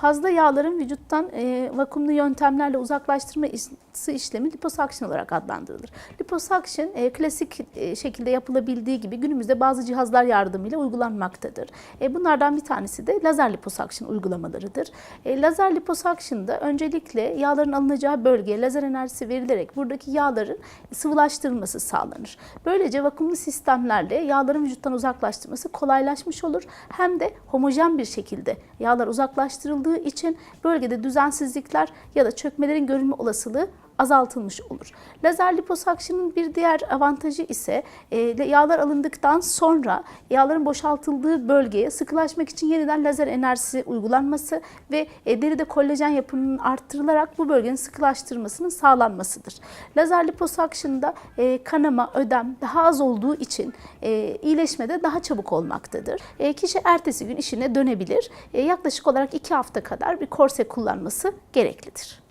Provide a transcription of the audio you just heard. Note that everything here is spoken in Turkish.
Fazla yağların vücuttan e, vakumlu yöntemlerle uzaklaştırması işlemi liposuction olarak adlandırılır. Liposuction e, klasik e, şekilde yapılabildiği gibi günümüzde bazı cihazlar yardımıyla uygulanmaktadır. E, bunlardan bir tanesi de lazer liposuction uygulamalarıdır. E, lazer liposuction'da öncelikle yağların alınacağı bölgeye lazer enerjisi verilerek buradaki yağların sıvılaştırılması sağlanır. Böylece vakumlu sistemlerle yağların vücuttan uzaklaştırması kolaylaşmış olur. Hem de homojen bir şekilde yağlar uzaklaştırıldığı için bölgede düzensizlikler ya da çökmelerin görülme olasılığı azaltılmış olur. Lazer liposuction'ın bir diğer avantajı ise e, yağlar alındıktan sonra yağların boşaltıldığı bölgeye sıkılaşmak için yeniden lazer enerjisi uygulanması ve e, deride kolajen yapımının arttırılarak bu bölgenin sıkılaştırmasının sağlanmasıdır. Lazer liposuction'da e, kanama, ödem daha az olduğu için e, iyileşme de daha çabuk olmaktadır. Kişi ertesi gün işine dönebilir. Yaklaşık olarak 2 hafta kadar bir korse kullanması gereklidir.